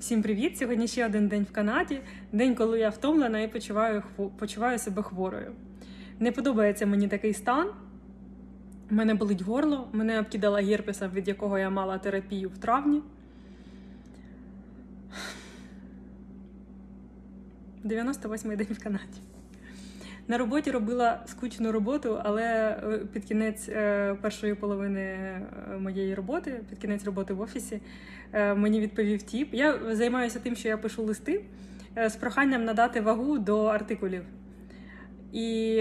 Всім привіт! Сьогодні ще один день в Канаді. День, коли я втомлена і почуваю, почуваю себе хворою. Не подобається мені такий стан. У мене болить горло, мене обкидала герпесом, від якого я мала терапію в травні. 98-й день в Канаді. На роботі робила скучну роботу, але е, під кінець е, першої половини е, моєї роботи, під кінець роботи в офісі, мені відповів тіп. Я займаюся тим, що я пишу листи з проханням надати вагу до артикулів. І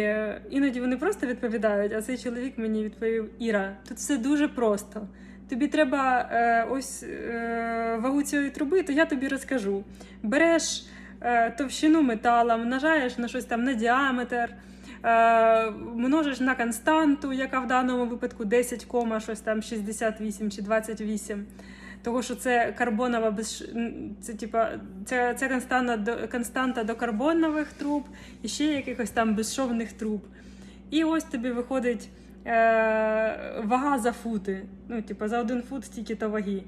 іноді вони просто відповідають, а цей чоловік мені відповів: Іра, тут все дуже просто. Тобі треба ось вагу цієї труби, то я тобі розкажу. Береш товщину метала, множаєш на щось там на діаметр, е, множиш на константу, яка в даному випадку 10, щось там 68 чи 28. Того, що це карбонова без це, типа, це, це константа, до, константа до карбонових труб і ще якихось там безшовних труб. І ось тобі виходить е, вага за фути. Ну, типа, за один фут стільки то ваги.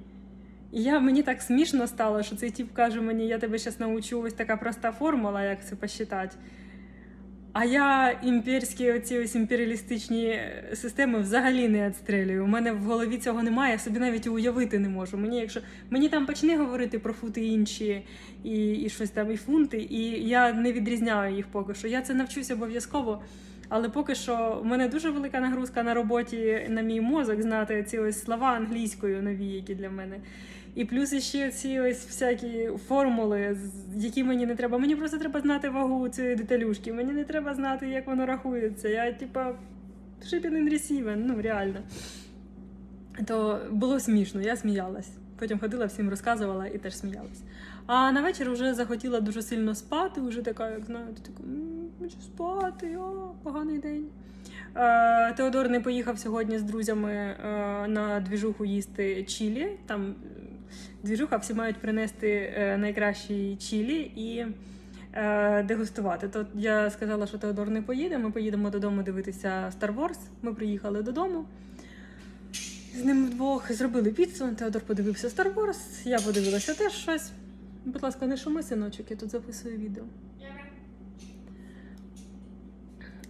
І я, мені так смішно стало, що цей тип каже мені, я тебе зараз научу ось така проста формула, як це посчитати. А я імперські оці ось імперіалістичні системи взагалі не відстрелюю. У мене в голові цього немає, я собі навіть уявити не можу. Мені, якщо мені там почне говорити про фути інші і, і щось там, і фунти, і я не відрізняю їх поки що. Я це навчусь обов'язково. Але поки що в мене дуже велика нагрузка на роботі на мій мозок знати ці ось слова англійською нові, які для мене. І плюс ще ці ось всякі формули, які мені не треба. Мені просто треба знати вагу цієї деталюшки. Мені не треба знати, як воно рахується. Я, типа, shipping and receiving, ну реально. То було смішно, я сміялась. Потім ходила, всім розказувала і теж сміялась. А на вечір вже захотіла дуже сильно спати, вже така, як знаєте, така, «М, хочу спати, о, поганий день. Е, Теодор не поїхав сьогодні з друзями е, на двіжуху їсти чілі. Там е, двіжуха всі мають принести найкращі чілі і дегустувати. То я сказала, що Теодор не поїде. Ми поїдемо додому дивитися Star Wars. Ми приїхали додому. З ним вдвох зробили піцу. Теодор подивився Star Wars, я подивилася теж щось. Будь ласка, не шуми, синочок, я тут записую відео.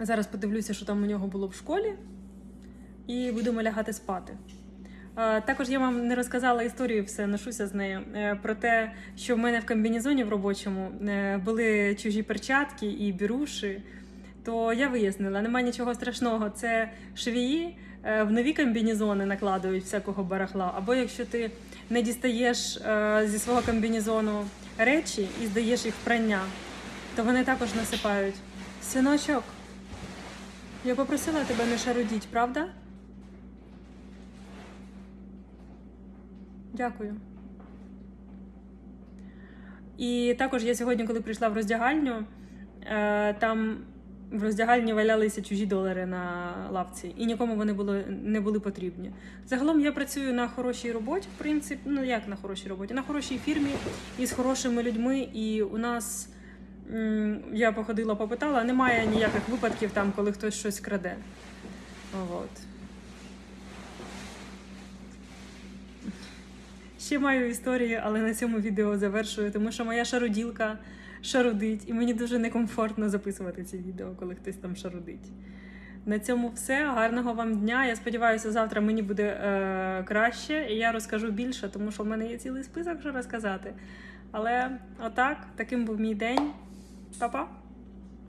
Зараз подивлюся, що там у нього було в школі, і будемо лягати спати. Е, Також я вам не розказала історію, все ношуся з нею. е, Про те, що в мене в комбінезоні в робочому е, були чужі перчатки і біруші. То я вияснила, немає нічого страшного. Це швії в нові комбінезони накладують всякого барахла. Або якщо ти не дістаєш зі свого комбінезону речі і здаєш їх в прання, то вони також насипають. Синочок, я попросила тебе не шарудіть, правда? Дякую. І також я сьогодні, коли прийшла в роздягальню, е, там в роздягальні валялися чужі долари на лавці, і нікому вони були, не були потрібні. Загалом я працюю на хорошій роботі, в принципі, ну як на хорошій роботі, на хорошій фірмі і з хорошими людьми. І у нас я походила, попитала, немає ніяких випадків там, коли хтось щось краде. От. Ще маю історії, але на цьому відео завершую, тому що моя шаруділка шарудить, і мені дуже некомфортно записувати ці відео, коли хтось там шарудить. На цьому все. Гарного вам дня. Я сподіваюся, завтра мені буде е, краще, і я розкажу більше, тому що в мене є цілий список, що розказати. Але отак, таким був мій день. 宝宝